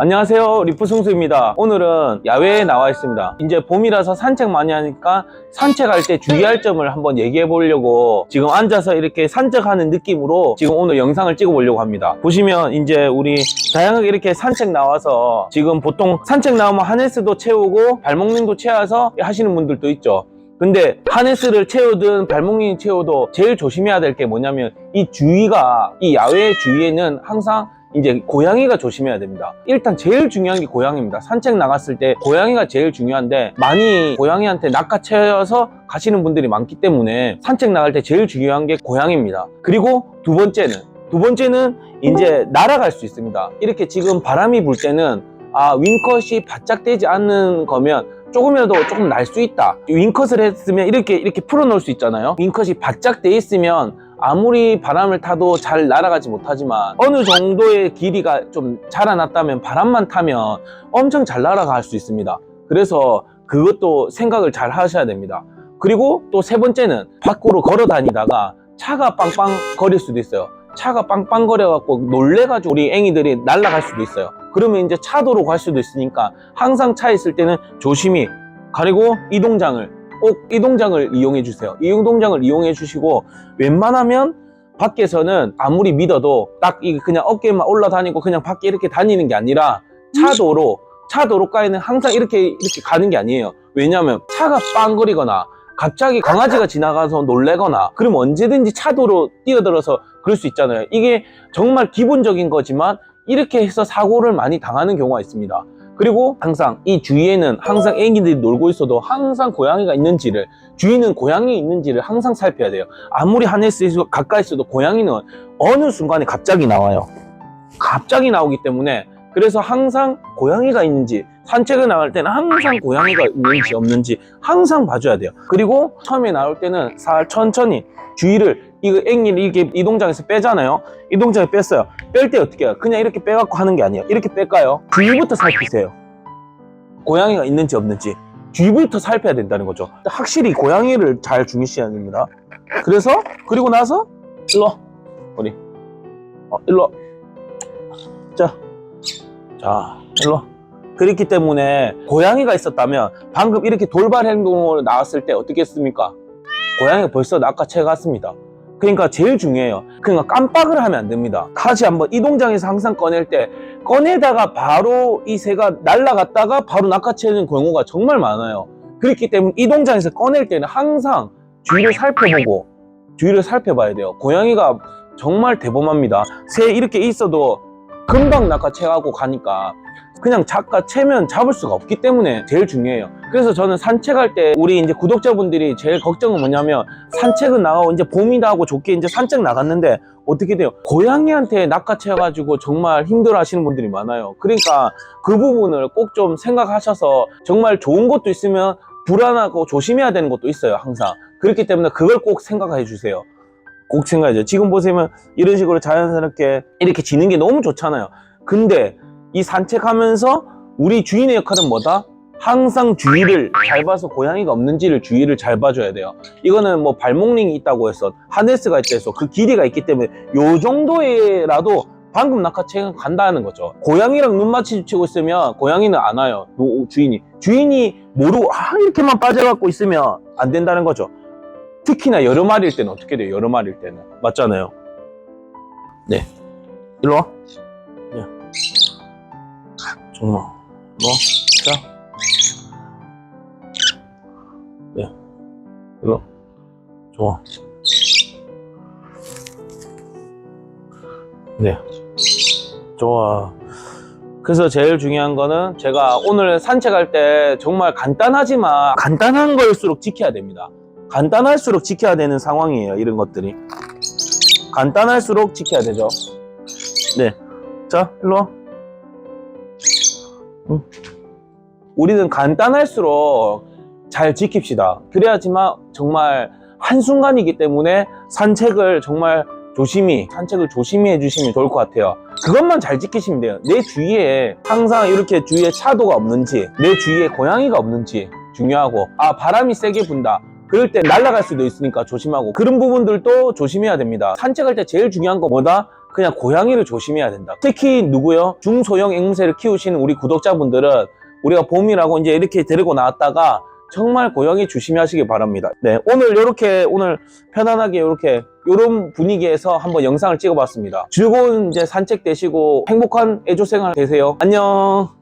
안녕하세요. 리프승수입니다. 오늘은 야외에 나와 있습니다. 이제 봄이라서 산책 많이 하니까 산책할 때 주의할 점을 한번 얘기해 보려고 지금 앉아서 이렇게 산책하는 느낌으로 지금 오늘 영상을 찍어 보려고 합니다. 보시면 이제 우리 다양하게 이렇게 산책 나와서 지금 보통 산책 나오면 하네스도 채우고 발목링도 채워서 하시는 분들도 있죠. 근데 하네스를 채우든 발목링 채워도 제일 조심해야 될 게 뭐냐면 이 주위가 이 야외 주위에는 항상 이제 고양이가 조심해야 됩니다. 일단 제일 중요한 게 고양이입니다. 산책 나갔을 때 고양이가 제일 중요한데 많이 고양이한테 낚아채여서 가시는 분들이 많기 때문에 산책 나갈 때 제일 중요한 게 고양이입니다. 그리고 두 번째는 두 번째는 이제 날아갈 수 있습니다. 이렇게 지금 바람이 불 때는 아 윙컷이 바짝 되지 않는 거면 조금이라도 조금 날 수 있다. 윙컷을 했으면 이렇게 이렇게 풀어놓을 수 있잖아요. 윙컷이 바짝 돼 있으면 아무리 바람을 타도 잘 날아가지 못하지만 어느 정도의 길이가 좀 자라났다면 바람만 타면 엄청 잘 날아갈 수 있습니다. 그래서 그것도 생각을 잘 하셔야 됩니다. 그리고 또 세 번째는 밖으로 걸어 다니다가 차가 빵빵 거릴 수도 있어요. 차가 빵빵 거려 갖고 놀래가지고 우리 애기들이 날아갈 수도 있어요. 그러면 이제 차도로 갈 수도 있으니까 항상 차에 있을 때는 조심히 그리고 이동장을 꼭 이동장을 이용해 주세요. 이동장을 이용해 주시고 웬만하면 밖에서는 아무리 믿어도 딱 이 그냥 어깨만 올라다니고 그냥 밖에 이렇게 다니는 게 아니라 차도로 차도로가에는 항상 이렇게 이렇게 가는 게 아니에요. 왜냐하면 차가 빵거리거나 갑자기 강아지가 지나가서 놀래거나 그럼 언제든지 차도로 뛰어들어서 그럴 수 있잖아요. 이게 정말 기본적인 거지만 이렇게 해서 사고를 많이 당하는 경우가 있습니다. 그리고 항상 이 주위에는 항상 애기들이 놀고 있어도 항상 고양이가 있는지를 주위는 고양이 있는지를 항상 살펴야 돼요. 아무리 하네스에서 가까이 있어도 고양이는 어느 순간에 갑자기 나와요. 갑자기 나오기 때문에 그래서 항상 고양이가 있는지 산책을 나갈 때는 항상 고양이가 있는지 없는지 항상 봐줘야 돼요. 그리고 처음에 나올 때는 살 천천히 주위를 이거 앵기를 이렇게 이동장에서 빼잖아요. 이동장에 뺐어요. 뺄 때 어떻게 해요? 그냥 이렇게 빼갖고 하는 게 아니에요. 이렇게 뺄까요? 주위부터 살피세요. 고양이가 있는지 없는지 주위부터 살펴야 된다는 거죠. 확실히 고양이를 잘 중요시해야 됩니다. 그래서 그리고 나서 일로 와. 우리 어, 일로 와. 자, 자 일로 와. 그렇기 때문에 고양이가 있었다면 방금 이렇게 돌발 행동으로 나왔을 때 어떻게 했습니까? 고양이가 벌써 낚아채 갔습니다. 그러니까 제일 중요해요. 그러니까 깜빡을 하면 안 됩니다. 다시 한번 이동장에서 항상 꺼낼 때 꺼내다가 바로 이 새가 날아갔다가 바로 낚아채는 경우가 정말 많아요. 그렇기 때문에 이동장에서 꺼낼 때는 항상 주위를 살펴보고 주위를 살펴봐야 돼요. 고양이가 정말 대범합니다. 새 이렇게 있어도 금방 낚아채가고 가니까 그냥 작가 채면 잡을 수가 없기 때문에 제일 중요해요. 그래서 저는 산책할 때 우리 이제 구독자분들이 제일 걱정은 뭐냐면 산책은 나가고 이제 봄이다 하고 좋게 이제 산책 나갔는데 어떻게 돼요? 고양이한테 낚아채가지고 정말 힘들어 하시는 분들이 많아요. 그러니까 그 부분을 꼭 좀 생각하셔서 정말 좋은 것도 있으면 불안하고 조심해야 되는 것도 있어요. 항상. 그렇기 때문에 그걸 꼭 생각해 주세요. 꼭 생각해야죠. 지금 보시면 이런 식으로 자연스럽게 이렇게 지는 게 너무 좋잖아요. 근데 이 산책하면서 우리 주인의 역할은 뭐다? 항상 주위를 잘 봐서 고양이가 없는지를 주위를 잘 봐줘야 돼요. 이거는 뭐 발목링이 있다고 해서 하네스가 있다 해서 그 길이가 있기 때문에 요 정도에라도 방금 낚아채가 간다는 거죠. 고양이랑 눈 마주치고 있으면 고양이는 안 와요. 노- 주인이. 주인이 모르고 아 이렇게만 빠져갖고 있으면 안 된다는 거죠. 특히나 여러 마리일 때는 어떻게 돼요? 여러 마리일 때는. 맞잖아요. 네. 일로 와. 네. 정말. 뭐? 자. 네. 일로. 좋아. 네. 좋아. 그래서 제일 중요한 거는 제가 오늘 산책할 때 정말 간단하지만 간단한 걸수록 지켜야 됩니다. 간단할수록 지켜야 되는 상황이에요. 이런 것들이. 간단할수록 지켜야 되죠. 네. 자, 일로 와. 응. 우리는 간단할수록 잘 지킵시다. 그래야지만 정말 한순간이기 때문에 산책을 정말 조심히, 산책을 조심히 해주시면 좋을 것 같아요. 그것만 잘 지키시면 돼요. 내 주위에 항상 이렇게 주위에 차도가 없는지, 내 주위에 고양이가 없는지 중요하고, 아, 바람이 세게 분다. 그럴 때 날아갈 수도 있으니까 조심하고, 그런 부분들도 조심해야 됩니다. 산책할 때 제일 중요한 거 뭐다? 그냥 고양이를 조심해야 된다. 특히 누구요? 중소형 앵무새를 키우시는 우리 구독자분들은 우리가 봄이라고 이제 이렇게 데리고 나왔다가 정말 고양이 조심하시기 바랍니다. 네, 오늘 이렇게 오늘 편안하게 이렇게 이런 분위기에서 한번 영상을 찍어봤습니다. 즐거운 이제 산책 되시고 행복한 애조 생활 되세요. 안녕.